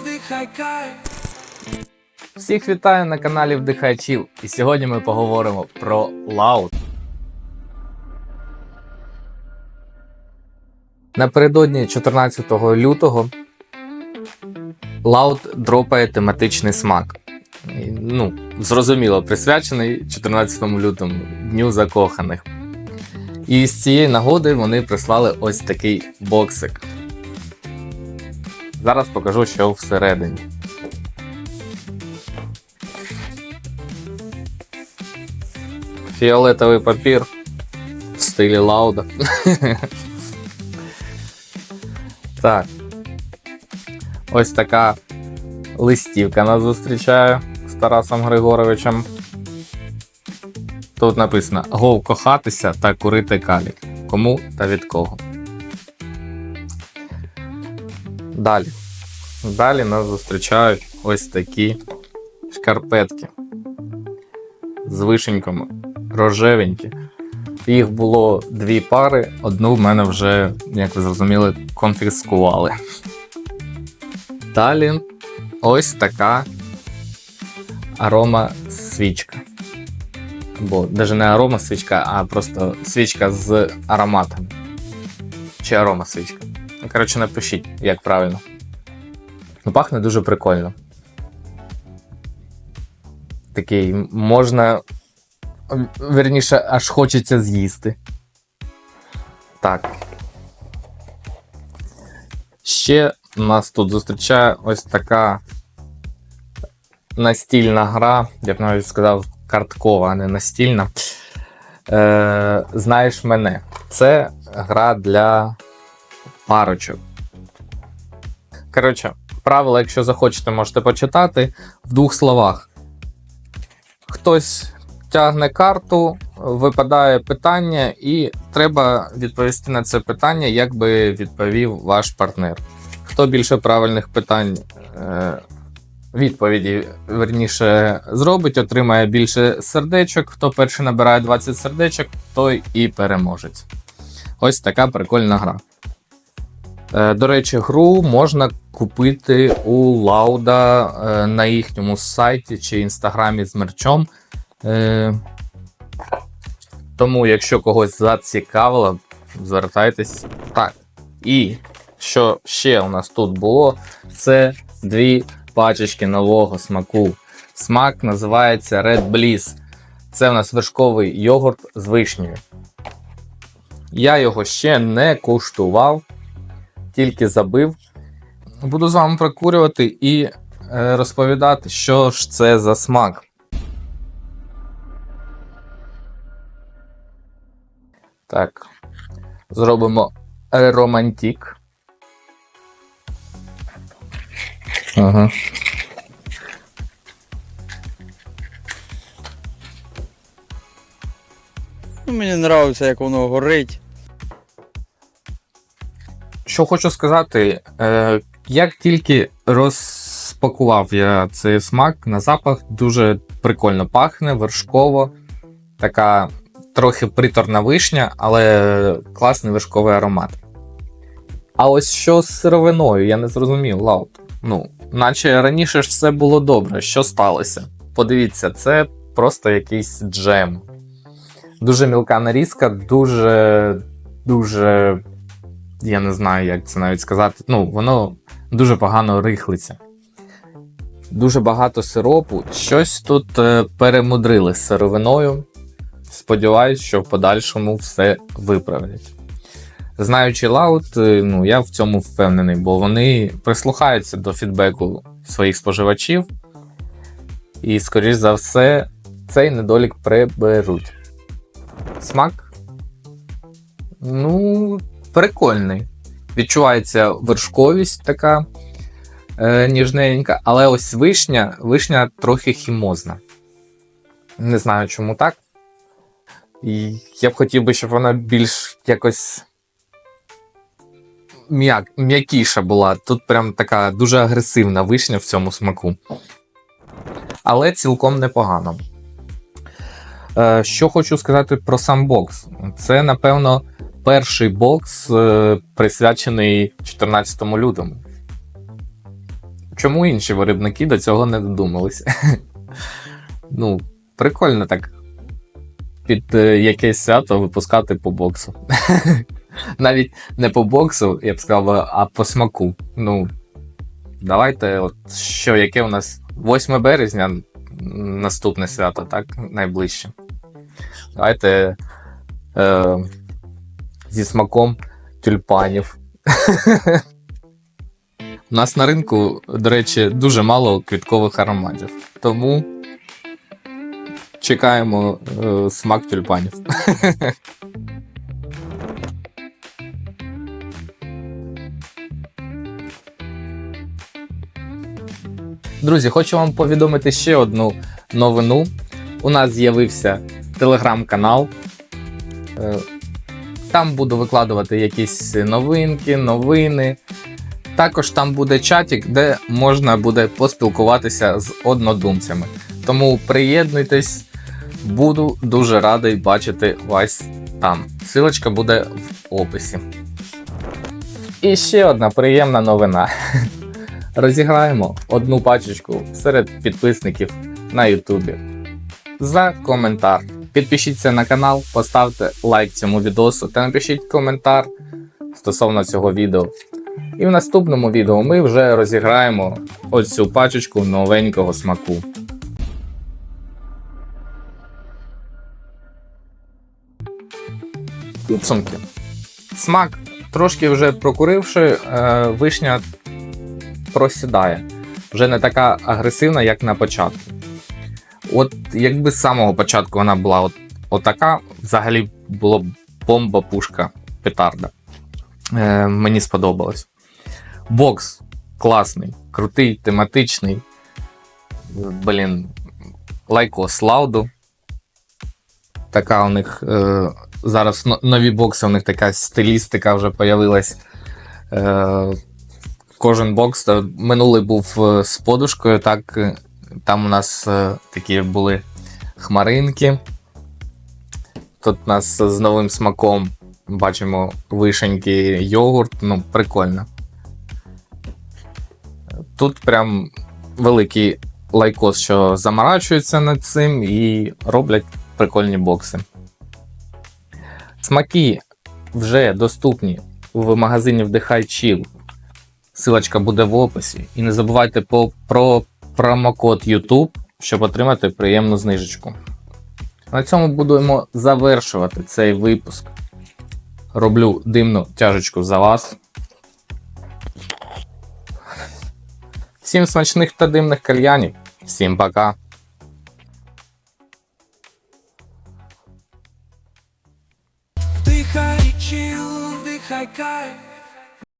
вдихай. Всіх вітаю на каналі Вдихай Чіл. І сьогодні ми поговоримо про лаут. Напередодні 14 лютого Loud дропає тематичний смак. Ну, зрозуміло, присвячений 14 лютому, Дню закоханих. І з цієї нагоди вони прислали ось такий боксик. Зараз покажу, що всередині. Фіолетовий папір в стилі Лауда. так. Ось така листівка нас зустрічає з Тарасом Григоровичем. Тут написано Гов кохатися та курити калік. Кому та від кого. Далі. Далі нас зустрічають ось такі шкарпетки з вишеньками рожевенькі. Їх було дві пари, одну в мене вже, як ви зрозуміли, конфіскували. Далі ось така арома свічка. Або навіть не арома свічка, а просто свічка з ароматом. Чи арома свічка. Ну, Коротше, напишіть, як правильно. Ну, пахне дуже прикольно. Такий можна. Верніше, аж хочеться з'їсти. Так. Ще нас тут зустрічає ось така настільна гра, я б навіть сказав, карткова, а не настільна. Е, Знаєш мене. Це гра для парочок. Коротше, правила, якщо захочете, можете почитати в двох словах. Хтось тягне карту, випадає питання, і треба відповісти на це питання, як би відповів ваш партнер. Хто більше правильних питань е, відповіді верніше зробить, отримає більше сердечок. Хто перший набирає 20 сердечок, той і переможець. Ось така прикольна гра. Е, До речі, гру можна купити у Лауда е, на їхньому сайті чи інстаграмі з мерчом. Е, Тому, якщо когось зацікавило, звертайтесь. Так. І що ще у нас тут було, це дві пачечки нового смаку. Смак називається Red Bliss. Це у нас вершковий йогурт з вишнею. Я його ще не куштував, тільки забив. Буду з вами прокурювати і е, розповідати, що ж це за смак. Так. Зробимо романтик. Ага. Ну, мені подобається, як воно горить. Що хочу сказати, е, як тільки розпакував я цей смак, на запах дуже прикольно пахне, вершково, така трохи приторна вишня, але класний вершковий аромат. А ось що з сировиною, я не зрозумів, Лаут. Ну, наче раніше ж все було добре. Що сталося? Подивіться, це просто якийсь джем. Дуже мілка нарізка, дуже, дуже. Я не знаю, як це навіть сказати. Ну, воно дуже погано рихлиться. Дуже багато сиропу. Щось тут е, перемудрили з сировиною. Сподіваюсь, що в подальшому все виправлять. Знаючи Лаут, е, ну, я в цьому впевнений, бо вони прислухаються до фідбеку своїх споживачів. І, скоріш за все, цей недолік приберуть. Смак. Ну, прикольний. Відчувається вершковість така е, ніжненька, але ось вишня, вишня трохи хімозна. Не знаю, чому так. І я б хотів би, щоб вона більш якось м'як, м'якіша була. Тут прям така дуже агресивна вишня в цьому смаку. Але цілком непогано. Е, Що хочу сказати про сам бокс. Це, напевно, перший бокс, е, присвячений 14 лютому. чому інші виробники до цього не додумалися? Ну, прикольно так під е, якесь свято випускати по боксу. Навіть не по боксу, я б сказав, а по смаку. Ну, давайте, от що, яке у нас 8 березня, наступне свято, так, найближче. Давайте е, зі смаком тюльпанів. У нас на ринку, до речі, дуже мало квіткових ароматів. Тому чекаємо е, смак тюльпанів. Друзі, хочу вам повідомити ще одну новину. У нас з'явився телеграм-канал. Там буду викладувати якісь новинки, новини. Також там буде чатик, де можна буде поспілкуватися з однодумцями. Тому приєднуйтесь, буду дуже радий бачити вас там. Силочка буде в описі. І ще одна приємна новина. Розіграємо одну пачечку серед підписників на Ютубі. За коментар. Підпишіться на канал, поставте лайк цьому відосу та напишіть коментар стосовно цього відео. І в наступному відео ми вже розіграємо ось цю пачечку новенького смаку. Підсумки. Смак, трошки вже прокуривши, е, вишня просідає. Вже не така агресивна, як на початку. От якби з самого початку вона була от, отака, взагалі було бомба, пушка, петарда. Е, мені сподобалось. Бокс класний, крутий, тематичний. Блін, лайкос лауду. Така у них е, зараз нові бокси, у них така стилістика вже появилась. Е, кожен бокс. Минулий був е, з подушкою, так. Там у нас е, такі були хмаринки. Тут у нас з новим смаком бачимо вишеньки, йогурт. Ну, прикольно. Тут прям великий лайкос, що заморачуються над цим і роблять прикольні бокси. Смаки вже доступні в магазині Вдихай Chill. Силочка буде в описі. І не забувайте про промокод YouTube, щоб отримати приємну знижечку. На цьому будемо завершувати цей випуск. Роблю димну тяжечку за вас. Всім смачних та димних кальянів. Всім пока. Вдихай чил, вдихай кайф